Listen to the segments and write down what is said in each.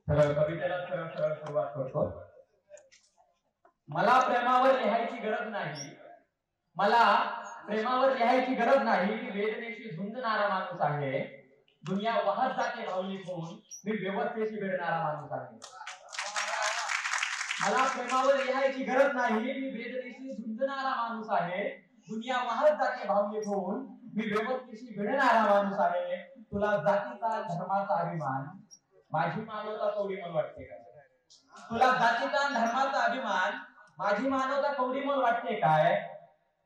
तर कवितेला सरळ सरळ सुरुवात करतो. मला प्रेमावर लिहायची गरज नाही. मला प्रेमावर लिहायची गरज नाही. मी वेदनेशी झुंजणारा माणूस आहे. दुनिया वाहत जाते भावली होऊन. मी व्यवस्थेशी भिडणारा माणूस आहे. मला प्रेमावर लिहायची गरज नाही. मी वेदनेशी झुंजणारा माणूस आहे. दुनिया वाहत जाते भावली होऊन. मी व्यवस्थेशी भिडणारा माणूस आहे. तुला जातीचा धर्माचा अभिमान. माझी मानवता कवडीमोल वाटते का? तुला जातीचा धर्माचा अभिमान माझी मानवता कवडीमोल वाटते काय?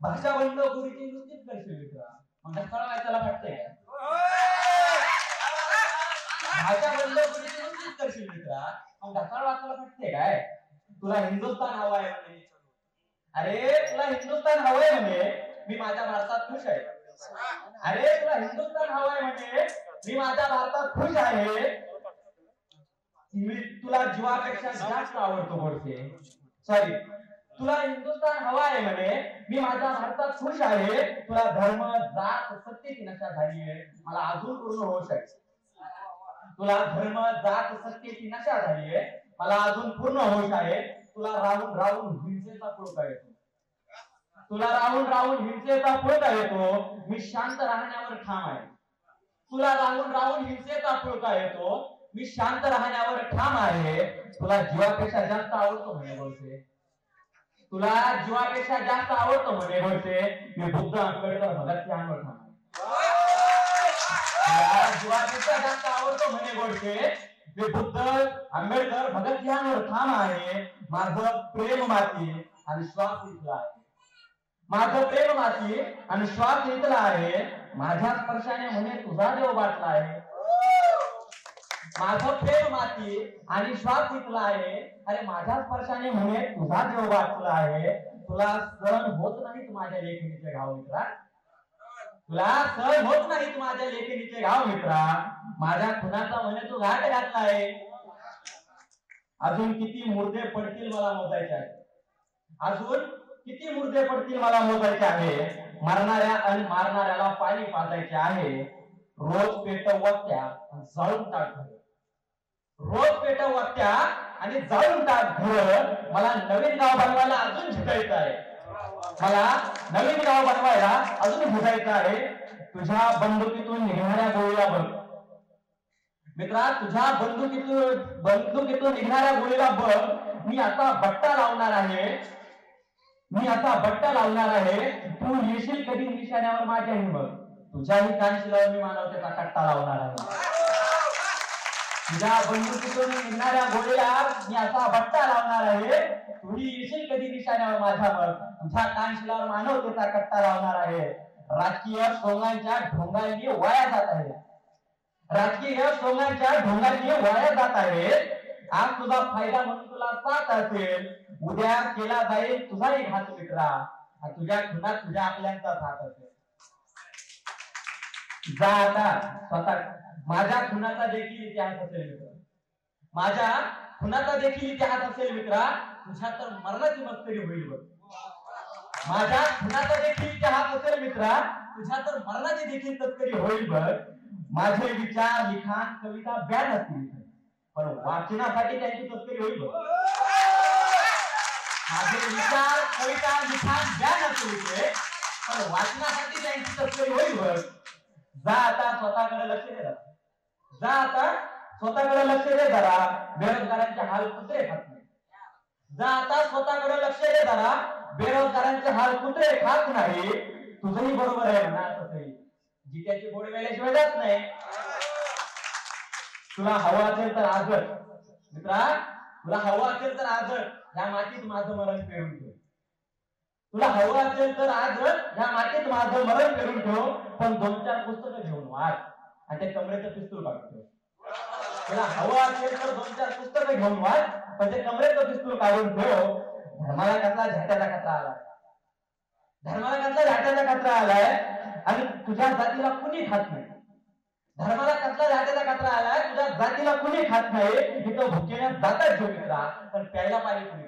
भाषा बंद गुरुची नुसतीच करशील मग ढक्कळ वाचायला वाटते भाषा बंद गुरुची नुसतीच करशील मित्रा मग ढक्कळ वाचायला वाटते काय? तुला हिंदुस्थान हवा आहे म्हणे. अरे तुला हिंदुस्थान हवंय म्हणे. मी माझ्या भारतात खुश आहे. अरे तुला हिंदुस्थान हवाय म्हणे. मी माझ्या भारतात खुश आहे. मी तुला जीवापेक्षा जास्त आवडतो बोलते सॉरी तुला हिंदुस्थान हवा आहे म्हणे. मी माझ्या भारतात खुश आहे. तुला धर्म जात सत्तेची नशा झाली आहे. मला अजून पूर्ण होऊ शकते. तुला धर्म जात सत्तेची नशा झाली आहे. मला अजून पूर्ण होश आहे तुला राहून राहून हिंसेचा पुळका येतो. तुला राहून राहून हिंसेचा पुळका येतो. मी शांत राहण्यावर ठाम आहे. तुला राहून राहून हिंसेचा पुळका येतो. मी शांत राहण्यावर ठाम आहे. तुला जीवापेक्षा जास्त आवडतो म्हणे बोलते. तुला जीवापेक्षा जास्त आवडतो म्हणे बोलते. मी बुद्ध आंबेडकर भगतसिंहांवर ठाम आहे. जीवापेक्षा जास्त आवडतो म्हणे बोलते. मी बुद्ध आंबेडकर भगतसिंहांवर ठाम आहे. माझं प्रेम माती आणि श्वास इथला आहे. माझं प्रेम माती आणि श्वास इथला आहे. माझ्या स्पर्शाने म्हणे तुझा देव वाटला आहे. माझं प्रेम माती आणि श्वास घेतला आहे. अरे माझ्या स्पर्शाने म्हणे तुझा देव वाचला आहे. तुला सहन होत नाहीत माझ्या लेखणीचे घाव मित्रा. तुला सहन होत नाहीत माझ्या लेखणीचे घाव मित्रा. माझ्या खुनाचा म्हणे तू घाट घातला आहे. अजून किती मुर्दे पडतील मला मोजायचे आहे अजून किती मुर्दे पडतील मला मोजायचे आहे? मरणाऱ्या आणि मारणाऱ्याला पाणी पाजायचे आहे. रोज पेटवत्या आणि जाळून टाक रोज रोज पेटवत्या आणि जाळून टाक घर. मला नवीन गाव बनवायला अजून झुकायचं आहे. मला नवीन गाव बनवायला अजून झुकायचं आहे. तुझ्या बंदुकीतून निघणाऱ्या गोळीला बघ. मित्रा तुझ्या बंदुकीतून बंदुकीतून निघणाऱ्या गोळीला बघ. मी आता बट्टा लावणार आहे. मी आता बट्टा लावणार आहे. तू येशील कधी निशाण्यावर माझ्या बघ तुझ्याही कानशिलावर मी मानवतेचा कट्टा लावणार आहे. तुझ्या बंदुकीतून निघणाऱ्या गोळीला मी असा बट्टा लावणार आहे. तुही येशील कधी निशाण्यावर माझ्यावर तुझ्या कानशिलावर मानवतेचा कट्टा लावणार आहे. राजकीय सोंगांच्या ढोंगांनी वाया जात आहे. राजकीय सोंगांच्या ढोंगांनी वाया जात आहे. आज तुझा फायदा म्हणून तुला साथ असेल. उद्या केला जाईल तुझाही घात मित्रा. तुझ्या खुनात तुझ्या आपल्यांचा साथ असेल. जा आता स्वतः. माझ्या खुनाचा देखील इतिहास असेल मित्र. माझ्या खुनाचा देखील इतिहास असेल मित्रा. तुझ्या तर मरणाची मस्तरी होईल बघ. माझ्या खुनाचा देखील इतिहास असेल मित्रा. तुझ्या तर मरणाची देखील तस्करी होईल बघ. माझे विचार लिखाण कविता बॅन असतील पण वाचनासाठी त्यांची तस्करी होईल बघ. माझे विचार कविता लिखाण बॅन असतील पण वाचनासाठी त्यांची तस्करी होईल बघ. जा आता स्वतःकडे लक्ष दे जरा. जा आता स्वतःकडे लक्ष दे जरा. बेरोजगारांचे हाल कुत्रे खात नाही? जा आता स्वतःकडे लक्ष दे जरा. बेरोजगारांचे हाल कुत्रे खात नाही? तुझंही बरोबर आहे म्हणा तसंही जित्याची गोडी वेळेशिवाय जात नाही. तुला हवं असेल तर आजच. मित्रा तुला हवं असेल तर आजच. या मातीत माझं मरण पेरून ठेव तुला हवं असेल तर आजच या मातीत माझं मरण करून ठेव पण दोन चार पुस्तकं घेऊन वाच. आणि ते कमरेचं पिस्तूल काढून ठेव तुला हवं असेल तर दोन चार पुस्तकं घेऊन वाच पण ते कमरेचं पिस्तूल काढून ठेव. धर्माला कसला झाट्याचा कचरा आला धर्माला कसला झाट्याचा कचरा आलाय? आणि तुझ्या जातीला कुणी खात नाही? धर्माला कसला जातीचा कचरा आलाय? तुझ्या जातीला कुणी खात नाही? इथं भुकेल्या जातात जो मित्रा पण प्यायला पाणी कुणी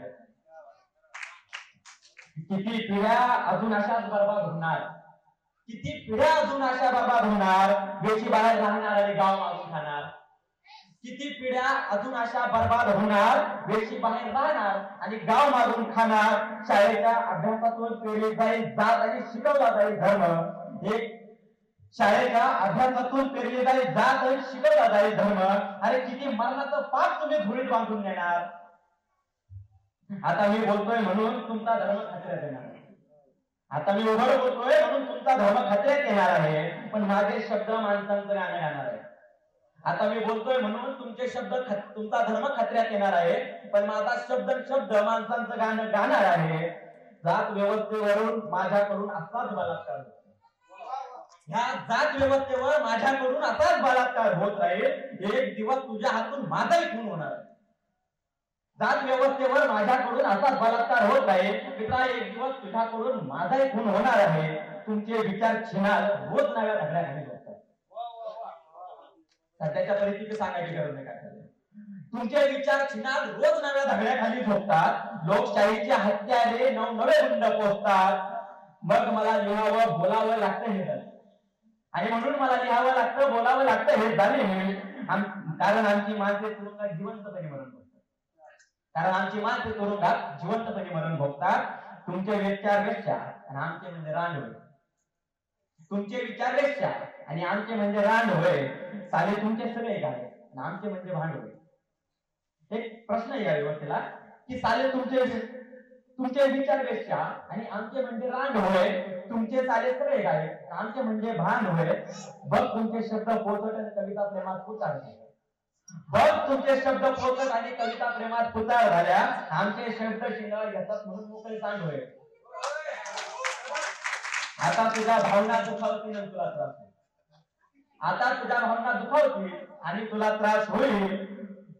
किती पिढ्या अजून अशाच बर्बाद होणार किती पिढ्या अजून अशा बर्बाद होणार बेची बाहेर राहणार आणि गाव मागून खाणार? किती पिढ्या अजून अशा बर्बाद होणार वेशी बाहेर राहणार आणि गाव मारून खाणार? शाळेच्या अभ्यासातून पेरली जाईल जात आणि शिकवला जाईल धर्म. एक शाळेच्या अभ्यासातून पेरले जाईल जात आणि शिकवला जाईल धर्म. अरे किती मरणाचं पाप तुम्ही धुळीत बांधून देणार आता मी बोलतोय म्हणून तुमचा धर्म खात्र्यात येणार आता मी उघड बोलतोय म्हणून तुमचा धर्म खात्र्यात येणार आहे. पण माझे शब्द माणसांकडे गाणं येणार आहे आता मी बोलतोय म्हणून तुमचे शब्द तुमचा धर्म खात्र्यात येणार आहे. पण माझा शब्द शब्द माणसांचं गाणं गाणार आहे. जात व्यवस्थेवरून माझ्याकडून असाच बलात्कार होतो. ह्या जात व्यवस्थेवर माझ्याकडून असाच बलात्कार होत राहील एक दिवस तुझ्या हातून माझाही खून होणार जात व्यवस्थेवर माझ्याकडून असाच बलात्कार होत आहे. मित्रा एक दिवस तुझ्याकडून माझाही खून होणार आहे. तुमचे विचार छिनाल रोज नव्या धगड्याखाली घाली सध्याच्या परिस्थिती सांगायची गरज नाही काय तुमचे विचार छिनाल रोज नव्या धगड्याखाली झोपतात. लोकशाहीच्या हत्यारे नवनवे गुंड पोचतात मग मला लिहावं बोलावं लागतं हे आणि म्हणून मला लिहावं लागतं बोलावं लागतं हे झाले कारण आमची माणसे तुरुंगात जिवंतपणे मरण कारण आमची माणसे तुरुंगात जिवंतपणे मरण भोगतात. तुमचे विचार वेश्या आणि आमचे म्हणजे रान होय तुमचे विचार वेश्या आणि आमचे म्हणजे रांड होय साले तुमचे सगळे काय आणि आमचे म्हणजे भांड होय एक प्रश्न या व्यवस्थेला की साले तुमचे तुमचे विचार वेश्या आणि आमचे म्हणजे रान होय तुमचे साले सगळे काय आमचे म्हणजे भान होय बघ तुमचे शब्द पोचट आणि कविता प्रेमात खूप चालते बघ तुमचे शब्द पोचत आणि कविता प्रेमात पुचाळ झाल्या. आमचे शब्द शिंगाळ घेतात म्हणून मोकळी तांड होय. आता तुझ्या भावना दुखावतील आणि तुला त्रास होईल. आता तुझ्या भावना दुखावतील आणि तुला त्रास होईल.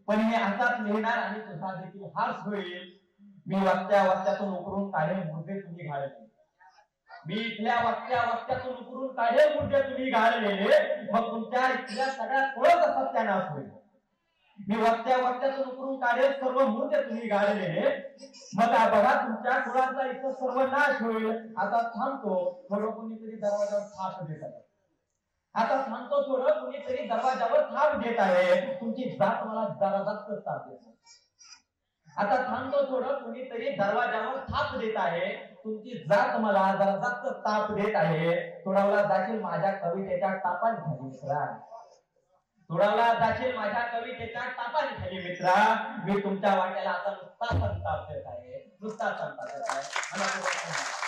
पण मी हातात लिहिणार आणि तुझा देखील हास होईल. मी वाक्या वाक्यातून उकरून काढेल मुद्दे तुम्ही घालले मी इथल्या वाक्या वाक्यातून उकरून काढेल मुद्दे तुम्ही घालले. मग तुमच्या इथल्या सगळ्या कोळत त्यांना होईल. मी वाक्या वाक्यातून उकरून काढेल सर्व मूर्त्या तुम्ही घालले मग बघा तुमच्या कुळाचा इथं सर्व नाश होईल. आता थांबतो थोडं कोणीतरी दरवाजावर थाप देत आहे. आता थांबतो थोडं कोणीतरी दरवाजावर थाप देत आहे. तुमची जात मला जरा जास्त ताप देत आहे. आता थांबतो थोडं कोणीतरी दरवाजावर थाप देत आहे. तुमची जात मला जरा जास्त ताप देत आहे. थोडावला जाशील माझ्या कवितेच्या तापान खाली मित्रा जाशील माझ्या कवितेच्या तापाने खाली मित्रा. मी तुमच्या वाट्याला आता नुसता संताप देत आहे नुसता संताप देत आहे.